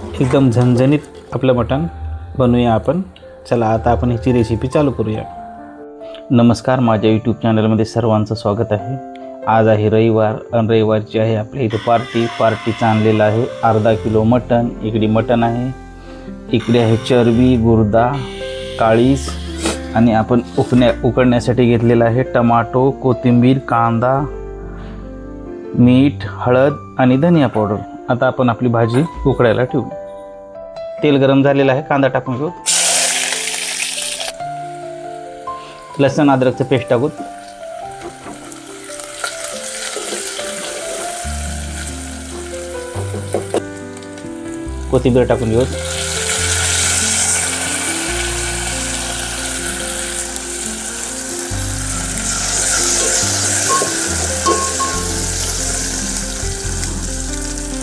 एकदम झणझणीत आपलं मटण बनवूया आपण. चला आता आपण ह्याची रेसिपी चालू करूया. नमस्कार माझ्या यूट्यूब चॅनलमध्ये सर्वांचं स्वागत आहे. आज आहे रविवार आणि रविवारची आहे आपल्या इथे पार्टी पार्टीचं आणलेलं आहे. अर्धा किलो मटण इकडे मटण आहे. इकडे आहे चरबी गुर्दा काळीस आणि आपण उकण्या उकडण्यासाठी घेतलेलं आहे टमाटो कोथिंबीर कांदा मीठ हळद आणि धनिया पावडर. आता आपण आपली भाजी उकडायला ठेवू. तेल गरम झालेलं आहे कांदा टाकून घेऊ. लसण अद्रकचं पेस्ट टाकू. कोथिंबीर टाकून घेऊ.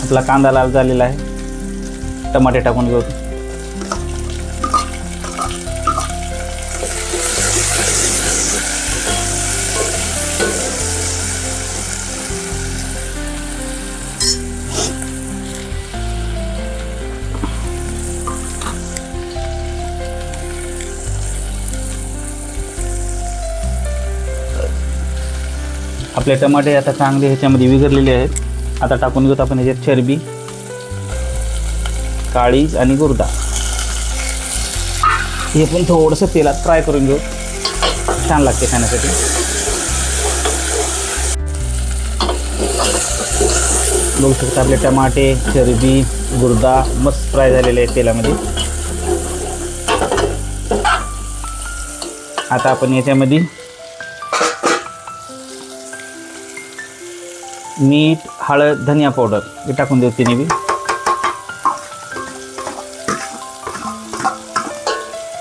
आपला कांदा लाल झालेला आहे. टमाटे टाकून घेऊ. आपले टमाटे आता चांगले ह्याच्यामध्ये विघरलेले आहेत. आता टाकून घेऊ आपण ह्याच्यात चरबी काळीज आणि गुर्दा. हे पण थोडंसं तेलात फ्राय करून घेऊ. छान लागते खाण्यासाठी. बघू शकता आपले टमाटे चरबी गुर्दा मस्त फ्राय झालेले आहेत तेलामध्ये. आता आपण याच्यामध्ये मीठ हळद धनिया पावडर हे टाकून देऊ तिने बी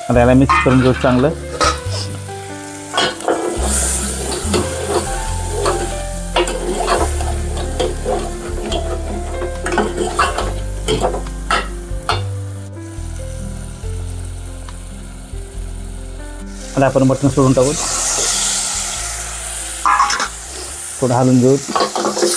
आता याला मिक्स करून घेऊ चांगलं आता आपण बटन सोडून टाकू थोडं हलून घेऊ आता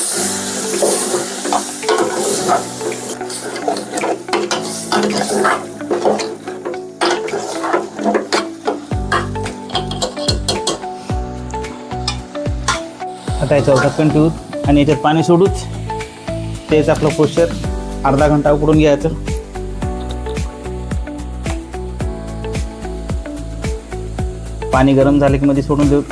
याच्यावर ढक्कन ठेवूत आणि याच्यात पाणी सोडूच तेच आपलं पोश्चर अर्धा घंटा उकडून घ्यायचं. पाणी गरम झाले की मध्ये सोडून देऊ.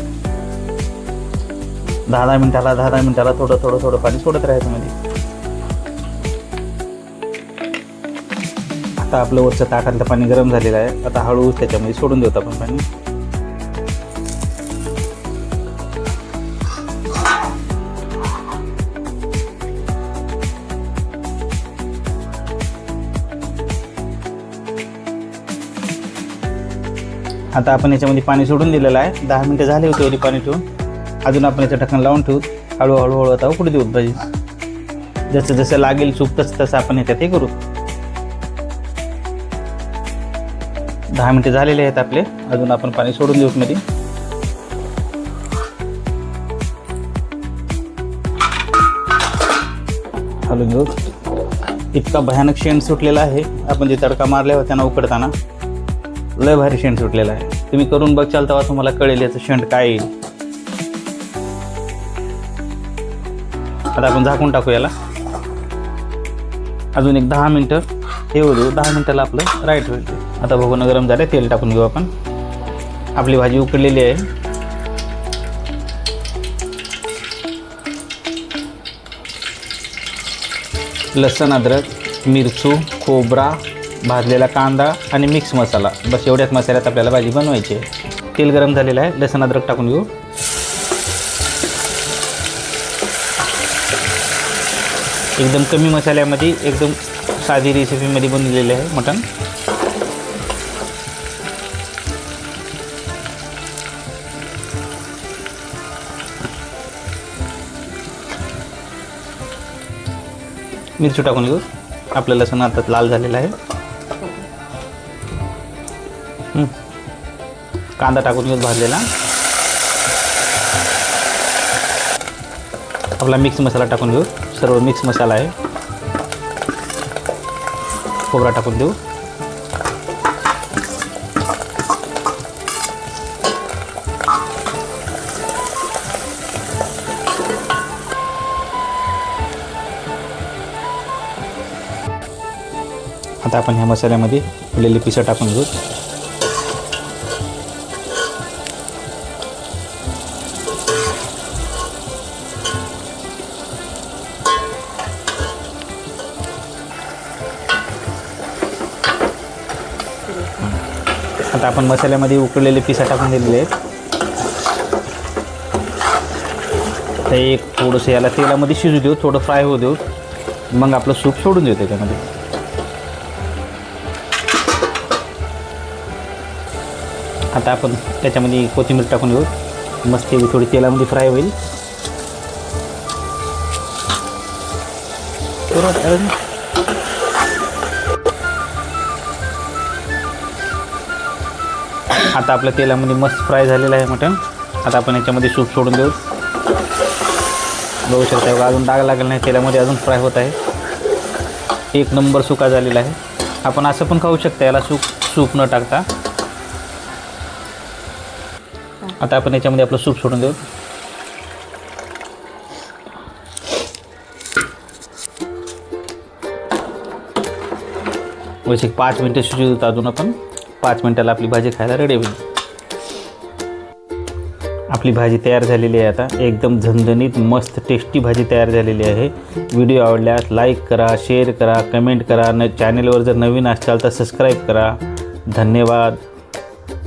दहा दहा मिनिटाला दहा दहा मिनिटाला थोडं थोडं थोडं पाणी सोडत राहायचं म्हणजे आता आपलं वरचं ताटातलं पाणी गरम झालेलं आहे. आता हळूहळू त्याच्यामध्ये सोडून देऊ आपण पाणी. आता आपण याच्यामध्ये पाणी सोडून दिलेलं आहे. दहा मिनटं झाले होते पाणी ठेवून अजून आपण याचं ढक्कन लावून ठेवू. हळूहळू हळू आता उकडू देऊ भाजी. जसं जसं लागेल सूप तसं तसं आपण याच्यात हे करू. दहा मिनटं झालेले आहेत आपले. अजून आपण पाणी सोडून देऊ मध्ये. हलवून घेऊ इतका भयानक शेण सुटलेला आहे. आपण जे तडका मारल्या होते त्यांना उकडताना लय भारी शेण सुटलेला आहे. तुम्ही करून बघचाल तेव्हा तुम्हाला कळेल याचं शेण काय येईल आता आपण झाकून टाकू याला. अजून एक दहा मिनटं हे होऊ देऊ. दहा मिनटाला आपलं राईट होईल आता भगवनं गरम झालं तेल टाकून घेऊ आपण. आपली भाजी उकडलेली आहे. लसण अद्रक मिरचू खोबरा भाजलेला कांदा आणि मिक्स मसाला. बस एवढ्याच मसाल्यात आपल्याला भाजी बनवायची आहे. तेल गरम झालेलं आहे. लसण अद्रक टाकून घेऊ. एकदम कमी मसाल्यामध्ये एकदम साधी रेसिपीमध्ये बनलेले आहे मटण. मिरची टाकून घेऊ. आपलं लसण आता लाल झालेलं आहे. कांदा टाकून घेऊ भाजलेला. आपला मिक्स मसाला टाकून घेऊ सर्व मिक्स मसाला आहे. खोबरा टाकून देऊ. आता आपण ह्या मसाल्यामध्ये उरलेली पिसं टाकून घेऊ आता आपण मसाल्यामध्ये उकळलेले पिसा टाकून दिलेले आहेत. ते एक थोडंसं याला तेलामध्ये शिजू देऊ थोडं फ्राय होऊ देऊ. मग आपलं सूप सोडून देऊ त्याच्यामध्ये. आता आपण त्याच्यामध्ये कोथिंबीर टाकून घेऊ मस्त थोडी तेलामध्ये फ्राय होईल. आता आपल्या तेलामध्ये मस्त फ्राय झालेलं आहे मटण. आता आपण याच्यामध्ये सूप सोडून देऊ. बघू शकता बघा, अजून डाग लागला नाही तेलामध्ये अजून फ्राय होत आहे. एक नंबर सुका झालेला आहे. आपण असं पण खाऊ शकता याला सूप सूप न टाकता. आता आपण याच्यामध्ये आपलं सूप सोडून देऊ. वैसे एक पाच मिनटं शिजू देतो अजून आपण. पाच मिनटाला आपली भाजी खायला रेडी होईल. आपली भाजी तयार झालेली आहे आता. एकदम झणझणीत मस्त टेस्टी भाजी तयार झालेली आहे. व्हिडिओ आवडल्यास लाईक करा शेअर करा कमेंट करा. न चॅनेलवर जर नवीन असाल तर सबस्क्राईब करा. धन्यवाद.